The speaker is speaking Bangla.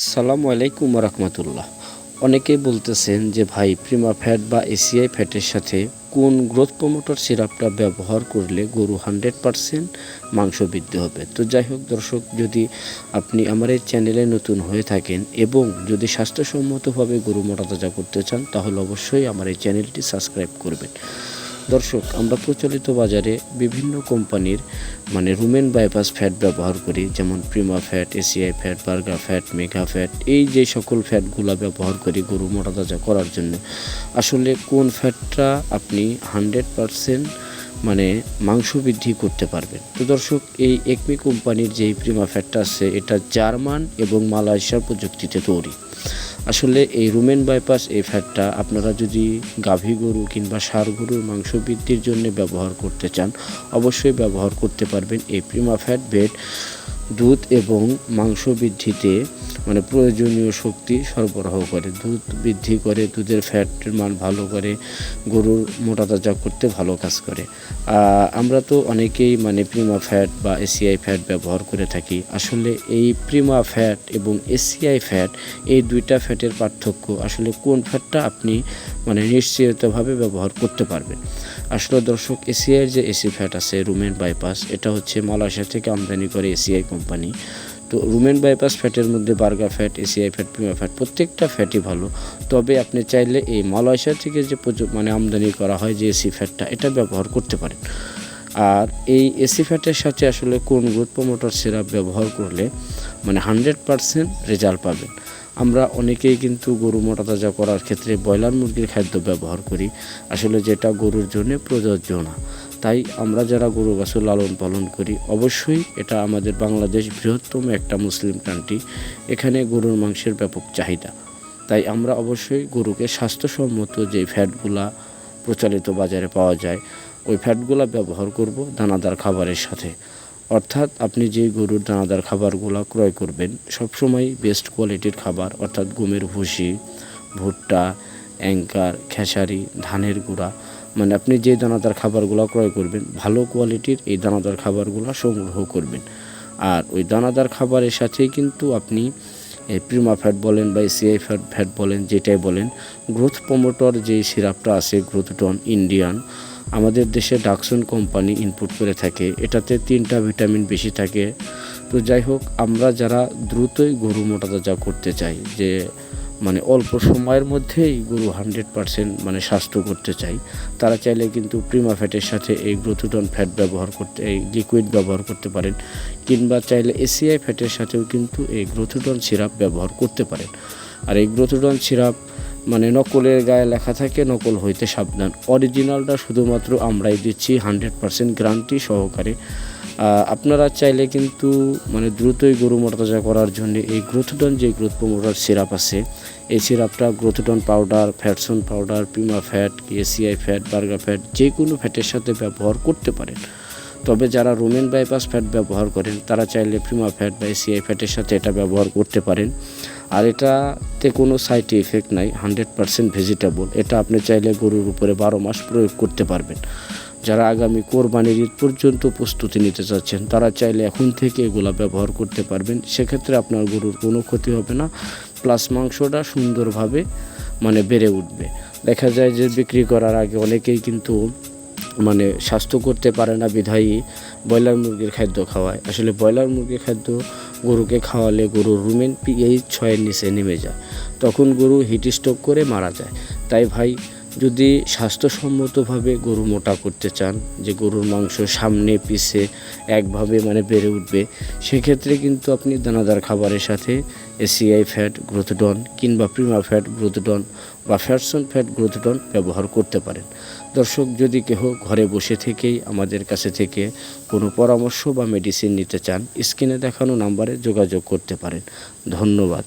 আসসালামু আলাইকুম রহমতুল্লাহ অনেকেই বলতেছেন যে ভাই প্রিমা ফ্যাট বা এসিআই ফ্যাটের সাথে কোন গ্রোথ প্রমোটর সিরাপটা ব্যবহার করলে গরু হান্ড্রেড পারসেন্ট মাংস বৃদ্ধি হবে? তো যাই হোক দর্শক, যদি আপনি আমার এই চ্যানেলে নতুন হয়ে থাকেন এবং যদি স্বাস্থ্যসম্মতভাবে গরু মোটা তাজা করতে চান, তাহলে অবশ্যই আমার এই চ্যানেলটি সাবস্ক্রাইব করবেন। দর্শক, আমরা প্রচলিত বাজারে বিভিন্ন কোম্পানির মানে রুমেন বাইপাস ফ্যাট ব্যবহার করি, যেমন Prima fat, ACI fat burger fat Megha fat, এই যে সকল ফ্যাটগুলো ব্যবহার করি গরু মোটা তাজা করার জন্য। আসলে কোন ফ্যাটটা আপনি হান্ড্রেড পারসেন্ট মানে মাংস বৃদ্ধি করতে পারবেন? তো দর্শক, এই একমি কোম্পানির যেই প্রিমা ফ্যাটটা আছে, এটা জার্মান এবং মালয়েশিয়ার প্রযুক্তিতে তৈরি। আসলে এই রুমেন বাইপাস, এই ফ্যাটটা আপনারা যদি গাভী গরু কিংবা সার গরুর মাংস বৃদ্ধির জন্য ব্যবহার করতে চান, অবশ্যই ব্যবহার করতে পারবেন এই প্রিমা ফ্যাট বেড, দুধ এবং মাংস বৃদ্ধিতে। মানে প্রয়োজনীয় শক্তি সরবরাহ করে, দুধ বৃদ্ধি করে, দুধের ফ্যাটের মান ভালো করে, গরুর মোটা তাজা করতে ভালো কাজ করে। আমরা তো অনেকেই মানে প্রিমা ফ্যাট বা এসিআই ফ্যাট ব্যবহার করে থাকি। আসলে এই প্রিমা ফ্যাট এবং এসিআই ফ্যাট, এই দুইটা ফ্যাটের পার্থক্য আসলে কোন ফ্যাটটা আপনি মানে নিশ্চিতভাবে ব্যবহার করতে পারবেন। আসলে দর্শক, এসিআইয়ের যে এসি ফ্যাট আছে, রুমেন বাইপাস, এটা হচ্ছে মালয়েশিয়া থেকে আমদানি করে এসিআই কোম্পানি। তো রুমেন বাইপাস ফ্যাটের মধ্যে burger fat, ACI fat, Prima fat, প্রত্যেকটা ফ্যাটই ভালো। তবে আপনি চাইলে এই মালয়েশিয়া থেকে যে মানে আমদানি করা হয় যে এসি ফ্যাটটা, এটা ব্যবহার করতে পারেন। আর এই এসি ফ্যাটের সাথে আসলে কোন গ্রোথ প্রমোটর সিরাপ ব্যবহার করলে মানে হান্ড্রেড পারসেন্ট রেজাল্ট পাবেন। আমরা অনেকেই কিন্তু গরু মোটা তাজা করার ক্ষেত্রে ব্রয়লার মুরগির খাদ্য ব্যবহার করি। আসলে যেটা গরুর জন্য প্রযোজ্য না। তাই আমরা যারা গরু বাছুর লালন পালন করি, অবশ্যই এটা আমাদের বাংলাদেশ বৃহত্তম একটা মুসলিম কান্ট্রি। এখানে গরুর মাংসের ব্যাপক চাহিদা। তাই আমরা অবশ্যই গরুকে স্বাস্থ্যসম্মত যে ফ্যাটগুলা প্রচলিত বাজারে পাওয়া যায়, ওই ফ্যাটগুলা ব্যবহার করব দানাদার খাবারের সাথে। অর্থাৎ আপনি যে গরুর দানাদার খাবারগুলো ক্রয় করবেন, সবসময় বেস্ট কোয়ালিটির খাবার, অর্থাৎ গমের ভুসি, ভুট্টা, অ্যাঙ্কার, খেসারি, ধানের গুঁড়া মানে আপনি যে দানাদার খাবারগুলো ক্রয় করবেন, ভালো কোয়ালিটির এই দানাদার খাবারগুলো সংগ্রহ করবেন। আর ওই দানাদার খাবারের সাথেই কিন্তু আপনি প্রিমা ফ্যাট বলেন বা সিআই ফ্যাট ফ্যাট বলেন, যেটাই বলেন গ্রোথ প্রমোটর যে সিরাপটা আছে গ্রোথটন ইন্ডিয়ান আমাদের দেশে ডাকসন কোম্পানি ইনপুট করে থাকে। এটাতে তিনটা ভিটামিন বেশি থাকে। তো যাই হোক, আমরা যারা দ্রুতই গরু মোটা তাজা করতে চাই, যে মানে অল্প সময়ের মধ্যেই গরু হান্ড্রেড পারসেন্ট মানে স্বাস্থ্য করতে চাই। তারা চাইলে কিন্তু প্রিমা ফ্যাটের সাথে এই গ্রোথুটন ফ্যাট ব্যবহার করতে, এই লিকুইড ব্যবহার করতে পারেন কিংবা চাইলে এসিআই ফ্যাটের সাথেও কিন্তু এই গ্রোথুটন সিরাপ ব্যবহার করতে পারেন। আর এই গ্রোথুটন সিরাপ মানে নকলের গায়ে লেখা থাকে, নকল হইতে সাবধান। অরিজিনালটা শুধুমাত্র আমরাই দিচ্ছি হান্ড্রেড পারসেন্ট গ্যারান্টি সহকারে। আপনারা চাইলে কিন্তু মানে দ্রুতই গরু মোটাতাজা করার জন্য এই গ্রোথডন যে গ্রোথ প্রমোটার সিরাপ আছে, এই সিরাপটা গ্রোথডন powder ফ্যাটসন powder Prima fat ACI fat burger fat যে কোনো ফ্যাটের সাথে ব্যবহার করতে পারেন। তবে যারা রোমেন বাইপাস ফ্যাট ব্যবহার করেন, তারা চাইলে প্রিমা ফ্যাট বা এসিআই ফ্যাটের সাথে এটা ব্যবহার করতে পারেন। আর এটাতে কোনো সাইড এফেক্ট নাই হান্ড্রেড পারসেন্ট ভেজিটেবল এটা আপনি চাইলে গরুর উপরে বারো মাস প্রয়োগ করতে পারবেন। যারা আগামী কোরবানির ঈদ পর্যন্ত প্রস্তুতি নিতে চাচ্ছেন, তারা চাইলে এখন থেকে এগুলা ব্যবহার করতে পারবেন। সেক্ষেত্রে আপনার গরুর কোনো ক্ষতি হবে না। প্লাস মাংসটা সুন্দরভাবে মানে বেড়ে উঠবে। দেখা যায় যে বিক্রি করার আগে অনেকেই কিন্তু মানে স্বাস্থ্য করতে পারে না বিধায়ী ব্রয়লার মুরগির খাদ্য খাওয়ায়। আসলে ব্রয়লার মুরগির খাদ্য গরুকে খাওয়ালে গরুর রুমেন পিএইচ ছয়ের নিচে নেমে যায়। তখন গরু হিট স্ট্রোক করে মারা যায়। তাই ভাই, যদি স্বাস্থ্যসম্মতভাবে গরু মোটা করতে চান, যে গরুর মাংস সামনে, পিছে একভাবে মানে বেড়ে উঠবে, সেক্ষেত্রে কিন্তু আপনি দানাদার খাবারের সাথে এসিআই ফ্যাট গ্রোথডন কিংবা প্রিমা ফ্যাট গ্রোথডন বা ফ্যাটসন ফ্যাট গ্রোথডন ব্যবহার করতে পারেন। দর্শক, যদি কেহ ঘরে বসে থেকেই আমাদের কাছে থেকে কোনো পরামর্শ বা মেডিসিন নিতে চান স্ক্রিনে দেখানো নাম্বারে যোগাযোগ করতে পারেন। ধন্যবাদ।